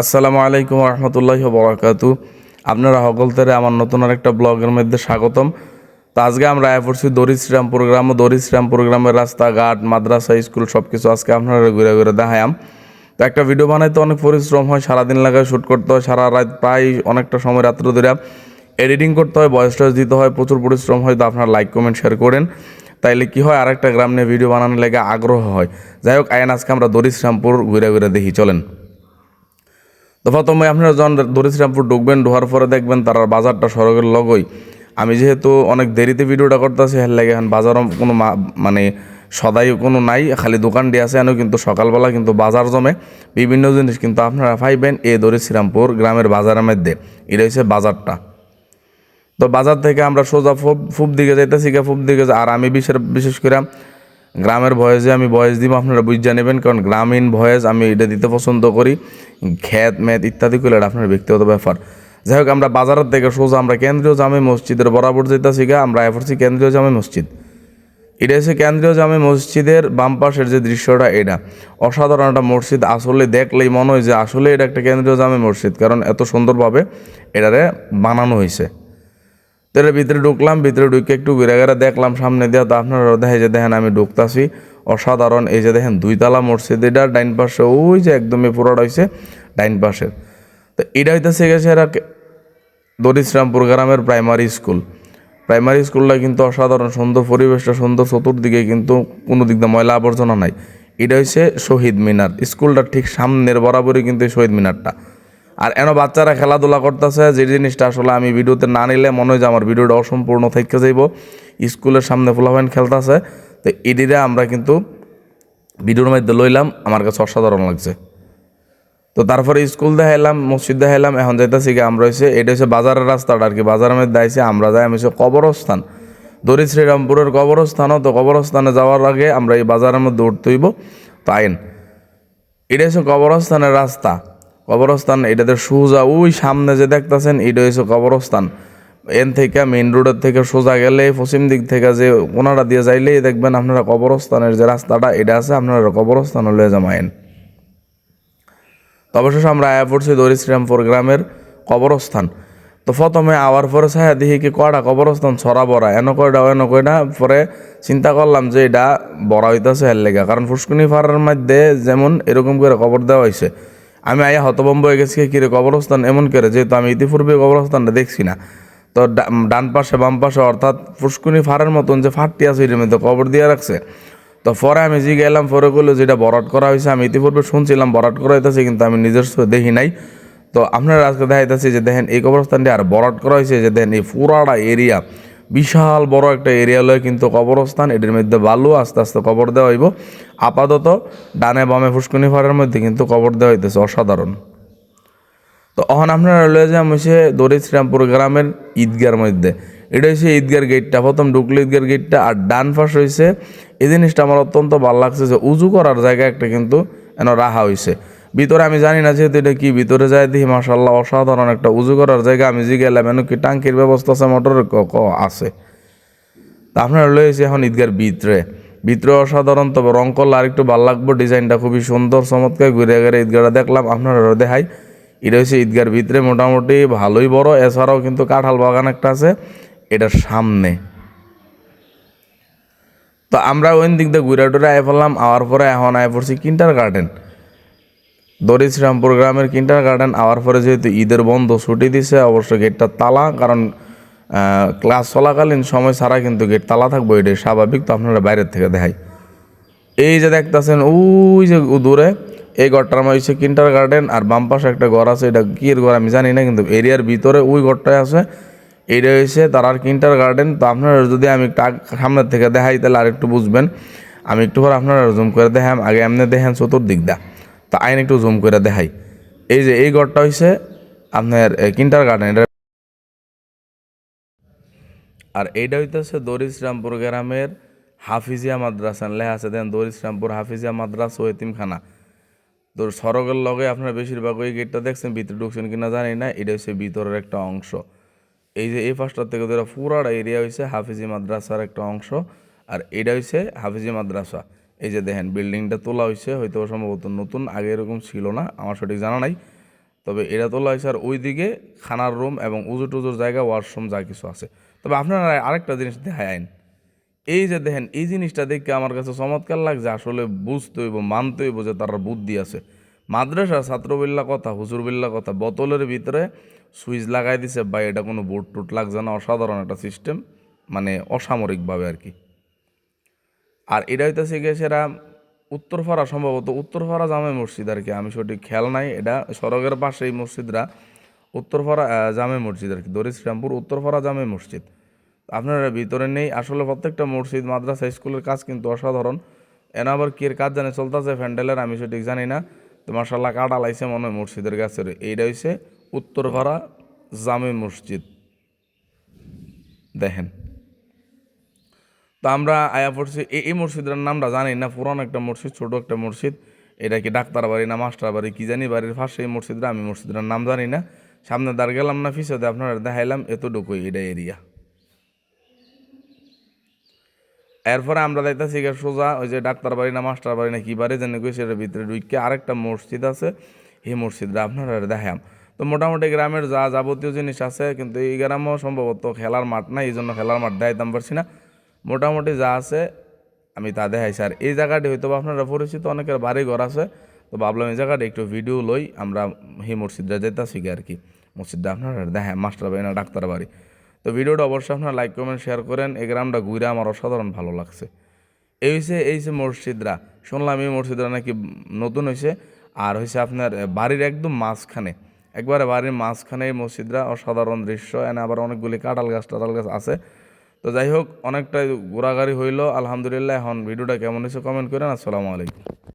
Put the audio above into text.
আসসালামু আলাইকুম রহমতুল্লাহ বরাকাতু আপনারা সকলতারে আমার নতুন আরেকটা ব্লগের মধ্যে স্বাগতম। তো আজকে আমরা আয়া পড়ছি দড়ি শ্রীরামপুর গ্রাম। ও দড়ি শ্রীরামপুর গ্রামের রাস্তাঘাট, মাদ্রাসা, স্কুল সব কিছু আজকে আপনারা ঘুরে ঘুরে দেখায়াম তো একটা ভিডিও বানাইতে অনেক পরিশ্রম হয়, সারাদিন লাগায় শ্যুট করতে হয়, সারা রাত প্রায় অনেকটা সময় রাত্র ধরে এডিটিং করতে হয়, ভয়েস টয়েস দিতে হয়, প্রচুর পরিশ্রম হয়, তো আপনারা লাইক, কমেন্ট, শেয়ার করেন। তাইলে কি হয়, আরেকটা গ্রাম নিয়ে ভিডিও বানানোর লেগে আগ্রহ হয়। যাই হোক আইন আজকে আমরা দড়ি শ্রীরামপুর ঘুরে ঘুরে দেখি, চলেন। তো প্রথমে আপনারা যখন ধরে শ্রীরামপুর ঢুকবেন, ঢোকার পরে দেখবেন তার বাজারটা সড়কের লগই। আমি যেহেতু অনেক দেরিতে ভিডিওটা করতেছি, হের লাগে এখন বাজারও কোনো মানে সদাই কোনো নাই, খালি দোকান দিয়ে আছে এনে কিন্তু সকালবেলা কিন্তু বাজার জমে। বিভিন্ন জিনিস কিন্তু আপনারা পাইবেন এই দরিশ্রামপুর গ্রামের বাজারের মধ্যে। এটা হচ্ছে বাজারটা। তো বাজার থেকে আমরা সোজা ফুব ফুব দিকে যাইতেছি গা ফুব দিকে আর আমি বিশেষ বিশেষ করে গ্রামের ভয়েসে আমি ভয়েস দিব, আপনারা বুঝে নেবেন, কারণ গ্রামীণ ভয়েস আমি এটা দিতে পছন্দ করি। খ্যাত ম্যাথ ইত্যাদি করলে এটা আপনার ব্যক্তিগত ব্যাপার। যাই হোক, আমরা বাজারের থেকে সোজা, আমরা কেন্দ্রীয় জামে মসজিদের বরাবর যেতেছি গা, আমরা এফরছি কেন্দ্রীয় জামে মসজিদ। এটা হচ্ছে কেন্দ্রীয় জামে মসজিদের বাম পাশের যে দৃশ্যটা এটা। অসাধারণ একটা মসজিদ, আসলে দেখলেই মনে হয় যে আসলে এটা একটা কেন্দ্রীয় জামে মসজিদ, কারণ এত সুন্দরভাবে এটারে বানানো হয়েছে। তো এর ভিতরে ঢুকলাম, ভিতরে ঢুকে একটু ঘুরে ঘুরে দেখলাম, সামনে দিয়ে তো আপনারা দেখে যে দেখেন আমি ঢুকতাছি। অসাধারণ, এই যে দেখেন দুইতলা মসজিদ, এটা ডাইন পাশে, ওই যে একদমই পুরোটা হয়েছে ডাইন পাশের তো এটা হইতেছে গেছে এরা দরিশ্রামপুর গ্রামের প্রাইমারি স্কুল। প্রাইমারি স্কুলটা কিন্তু অসাধারণ, সুন্দর পরিবেশটা, সুন্দর চতুর্দিকে কিন্তু কোনো দিক দিয়ে ময়লা আবর্জনা নাই। এটা হচ্ছে শহীদ মিনার। স্কুলটার ঠিক সামনের বরাবরই কিন্তু শহীদ মিনারটা। আর এন বাচ্চারা খেলাধুলা করতেছে, যে জিনিসটা আসলে আমি ভিডিওতে না নিলে মনে হয় যে আমার ভিডিওটা অসম্পূর্ণ থেকে যাইব। স্কুলের সামনে ফুলাফাইন খেলতেছে, তো এদিকে আমরা কিন্তু ভিডিওর মধ্যে লইলাম, আমার কাছে অসাধারণ লাগছে। তো তারপরে স্কুল দেখাইলাম, মসজিদ দেখাইলাম, এখন যাইতেছি কি আমরা হচ্ছে এটা হচ্ছে বাজারের রাস্তাটা আর কি, বাজারের মধ্যে আইসি আমরা যাই, আমি হচ্ছে কবরস্থান। দরি শ্রীরামপুরের কবরস্থানও, তো কবরস্থানে যাওয়ার আগে আমরা এই বাজারের মধ্যে উঠতে হইব এটা হচ্ছে কবরস্থানের রাস্তা। কবরস্থান এটাতে সোজা, ওই সামনে যে দেখতেছেন, এটা হচ্ছে কবরস্থান। এন থেকে মেইন রোডের থেকে সোজা গেলে, পশ্চিম দিক থেকে যে কোনাটা দিয়ে যাইলেই দেখবেন আপনারা কবরস্থানের যে রাস্তাটা, এটা আছে, আপনারা কবরস্থান লয়ে জামাইন তো অবশেষে আমরা আয়া পড়ছি দরি শ্রীরামপুর গ্রামের কবরস্থান। তো প্রথমে আওয়ার পরে ছায়া দেখি কি কয়টা কবরস্থান, ছড়া বড়া এন কয়টা এন কয়টা, পরে চিন্তা করলাম যে এটা বড়া হইতেছে, এর লেগা। কারণ ফুসকুনি ফাড়ার মধ্যে যেমন এরকম করে কবর দেওয়া হয়েছে আমি আয়া হতবম্ব হয়ে গেছি কি রে কবরস্থান এমন করে? যেহেতু আমি ইতিপূর্বে কবরস্থানটা দেখছি না। তো ডান পাশে, বাম পাশে, অর্থাৎ ফুসকুনি ফাড়ার মতন যে ফাটটি আছে এটার মধ্যে কবর দিয়ে রাখছে। তো পরে আমি জি গেলাম, পরে করল যেটা বরাট করা হয়েছে আমি ইতিপূর্বে শুনছিলাম বরাট করা হইতেছে, কিন্তু আমি নিজস্ব দেখি নাই। তো আপনারা আজকে দেখাইতেছি যে দেখেন, এই কবরস্থানটি আর বরাট করা হয়েছে যে দেখেন এই পুরাটা এরিয়া বিশাল বড় একটা এরিয়া লয় কিন্তু কবরস্থান, এটির মধ্যে বালু আস্তে আস্তে কবর দেওয়া হইব। আপাতত ডানে বামে ফুসকুনি ফাড়ার মধ্যে কিন্তু কবর দেওয়া হইতেছে অসাধারণ। তো অহন আপনারা লয়ে যাম হচ্ছে দড়ি শ্রীরামপুর গ্রামের ঈদগার মধ্যে। এটা হচ্ছে ঈদগার গেটটা, প্রথম ঢুকলো ঈদগার গেটটা আর ডান পাশ হয়েছে এই জিনিসটা আমার অত্যন্ত ভালো লাগছে যে উজু করার জায়গা একটা কিন্তু এন রাহা হয়েছে ভিতরে আমি জানি না যেহেতু এটা কি, ভিতরে যায় দেখি মাসাল্লাহ অসাধারণ একটা উজু করার জায়গা। আমি যে গেলাম এন কি টাঙ্কির ব্যবস্থা আছে, মোটরের ক- আছে। তা আপনারা লয়েছে এখন ঈদগার ভিতরে। ভিতরে অসাধারণ, তবে রং করলে আরেকটু ভালো লাগবে, ডিজাইনটা খুবই সুন্দর, চমৎকার, ঘুরে ঘুরে ঈদগাটা দেখলাম আপনারা দেখাই। এটা হচ্ছে ঈদগার ভিতরে, মোটামুটি ভালোই বড়, এছাড়াও কিন্তু কাঁঠাল বাগান একটা আছে, এটার সামনে। তো আমরা ওই দিক দিয়ে ঘুরে টুরে আয় পড়লাম, আওয়ার পরে এখন আয় পড়ছি কিন্টার গার্ডেন দরি শ্রীরামপুর গ্রামের কিন্টার গার্ডেন আওয়ার পরে যেহেতু ঈদের বন্ধ, ছুটি দিছে, অবশ্য গেটটা তালা, কারণ ক্লাস চলাকালীন সময় ছাড়া কিন্তু গেট তালা থাকবে, এটাই স্বাভাবিক, তো আপনারা বাইরের থেকে দেখাই। এই যে দেখতেছেন, ওই যে দূরে, এই ঘরটার মধ্যে হচ্ছে কিন্টার গার্ডেন, আর বাম পাশে একটা ঘর আছে, এটা কি ঘর আমি জানি না, কিন্তু এরিয়ার ভিতরে ওই ঘরটায় আছে। এইটা হচ্ছে তার আর কিন্টার গার্ডেন, তো আপনারা যদি আমি সামনের থেকে দেখাই, তাহলে আর একটু বুঝবেন। আমি একটু পর আপনারা জুম করে দেখাম, আগে এমনি দেখেন চতুর্দিক দা। তা আইন একটু জুম করে দেখাই। এই যে এই ঘরটা হচ্ছে আপনার কিন্টার গার্ডেন আর এইটা হইতেছে দরিশ্রামপুর গ্রামের হাফিজিয়া মাদ্রাসা, লেখা আছে দেন দরিশ্রামপুর হাফিজিয়া মাদ্রাসা ও এতিমখানা। তো সড়কের লগে আপনারা বেশিরভাগ ওই গেটটা দেখছেন, ভিতরে ঢুকছেন কিনা জানি না, এটা হচ্ছে ভিতরের একটা অংশ। এই যে এই পাশটার থেকে ধরে পুরাটা এরিয়া হয়েছে হাফিজি মাদ্রাসার একটা অংশ, আর এটা হচ্ছে হাফিজি মাদ্রাসা। এই যে দেখেন, বিল্ডিংটা তোলা হয়েছে হয়তো সম্ভবত নতুন, আগে এরকম ছিল না, আমার সঠিক জানা নাই। তবে এটা তোলা হয়েছে আর ওইদিকে খানার রুম এবং উজু টুজুর জায়গা, ওয়াশরুম, যা কিছু আছে। তবে আপনারা আরেকটা জিনিস দেখায় আইন। এই যে দেখেন, এই জিনিসটা দেখে আমার কাছে চমৎকার লাগছে আসলে বুঝতে হইব, মানতে হইব যে তার বুদ্ধি আছে। মাদ্রাসা ছাত্রবিল্লা কথা হুজুর বিল্লা কথা, বোতলের ভিতরে সুইচ লাগাই দিছে বা এটা কোনো বোর্ড টুট লাগছে না, অসাধারণ একটা সিস্টেম মানে অসামরিকভাবে আর কি। আর এটা হইতেছে গিয়ে সেরা উত্তরপাড়া, সম্ভবত উত্তরপাড়া জামে মসজিদ আর কি, আমি সঠিক খেয়াল নাই, এটা সড়কের পাশে এই মসজিদরা, উত্তরপাড়া জামে মসজিদ আর কি, দরি শ্রীরামপুর উত্তরপাড়া জামে মসজিদ। আপনারা ভিতরে নেই, আসলে প্রত্যেকটা মসজিদ, মাদ্রাসা, স্কুলের কাজ কিন্তু অসাধারণ। এনা আবার কি এর কাজ জানে, চলতেছে ফ্যান্ডেলের আমি সঠিক জানি না, তো মার্শাল্লাহ কাটা লাইছে মনে হয় মসজিদের গাছের এইটা হচ্ছে উত্তরপাড়া জামে মসজিদ। দেখেন। তো আমরা আয়া পড়ছি এই মসজিদের নামটা জানি না, পুরান একটা মসজিদ, ছোট একটা মসজিদ। এটা কি ডাক্তার বাড়ি না মাস্টার বাড়ি, কি জানি বাড়ির পাশে এই মসজিদটা, আমি মসজিদের নাম জানি না। সামনে দাঁড় গেলাম না ফিসে আপনারা দেখাইলাম, এতটুকুই এটা এরিয়া এরপরে আমরা যাইতেছি গিয়ে সোজা, ওই যে ডাক্তার বাড়ি না মাস্টার বাড়ি না কি বাড়ি জানি কই সেটার ভিতরে ঢুকে আরেকটা মসজিদ আছে, এই মসজিদটা আপনারা দেখাম তো মোটামুটি গ্রামের যা যাবতীয় জিনিস আছে, কিন্তু এই গ্রামও সম্ভবত খেলার মাঠ না এই জন্য খেলার মাঠ দেখাইতাম পারছি না। মোটামুটি যা আছে, আমি তা দেখাইছি। আর এই জায়গাটি হয়তো আপনারা পরিচিত, অনেকের বাড়ি ঘর আছে। তো ভাবলাম এই জায়গাটা একটু ভিডিও লই, আমরা এই মসজিদটা যেতেছি আর কি। মসজিদটা আপনারা দেখেন, মাস্টার বাড়ি না ডাক্তার বাড়ি। তো ভিডিওটা অবশ্যই আপনারা লাইক কমেন্ট শেয়ার করেন। এই গ্রামটা ঘুরে আমার অসাধারণ ভালো লাগছে। এই হয়েছে এই যে মসজিদরা শুনলাম এই মসজিদরা নাকি নতুন হয়েছে আর হয়েছে আপনার বাড়ির একদম মাঝখানে। একবারে বাড়ির মাঝখানে এই মসজিদরা অসাধারণ দৃশ্য। এনে আবার অনেকগুলি কাঁঠাল গাছ টাটাল গাছ আছে। তো যাই হোক, অনেকটাই ঘোরাঘুরি হইল। আলহামদুলিল্লাহ, এখন ভিডিওটা কেমন হয়েছে কমেন্ট করেন। আসসালামু আলাইকুম।